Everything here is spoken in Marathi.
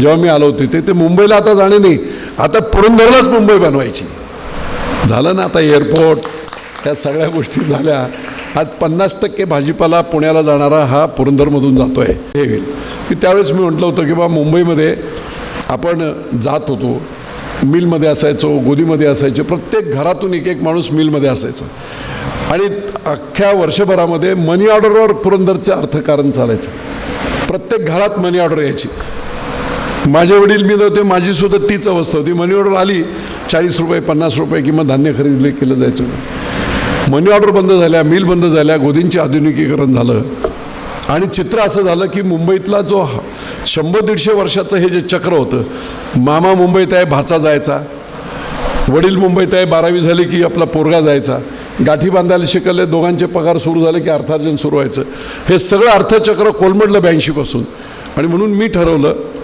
जेव्हा मी आलो होते ते ते मुंबईला आता जाणे नाही. आता पुरंदरलाच मुंबई बनवायची. झालं ना आता एअरपोर्ट त्या सगळ्या गोष्टी झाल्या. आज पन्नास टक्के भाजीपाला पुण्याला जाणारा हा पुरंदरमधून जातो आहे हे होईल. की त्यावेळेस मी म्हटलं होतं की बा मुंबईमध्ये आपण जात होतो. मिलमध्ये असायचो गोदीमध्ये असायचो. प्रत्येक घरातून एक एक माणूस मिलमध्ये असायचा. आणि अख्ख्या वर्षभरामध्ये मनी ऑर्डरवर पुरंदरचं अर्थकारण चालायचं. प्रत्येक घरात मनी ऑर्डर यायची. माझे वडील मी होते माझी सुद्धा तीच अवस्था होती. मनी ऑर्डर आली चाळीस रुपये पन्नास रुपये किंवा धान्य खरेदी केलं जायचं. मनी ऑर्डर बंद झाल्या मिल बंद झाल्या गोदींचे आधुनिकीकरण झालं. आणि चित्र असं झालं की मुंबईतला जो शंभर दीडशे वर्षाचं हे जे चक्र होतं मामा मुंबईत आहे भाचा जायचा. वडील मुंबईत आहे बारावी झाली की आपला पोरगा जायचा. गाठी बांधायला शिकले दोघांचे पगार सुरू झाले की अर्थार्जन सुरू व्हायचं. हे सगळं अर्थचक्र कोलमडलं ब्याऐंशीपासून. आणि म्हणून मी ठरवलं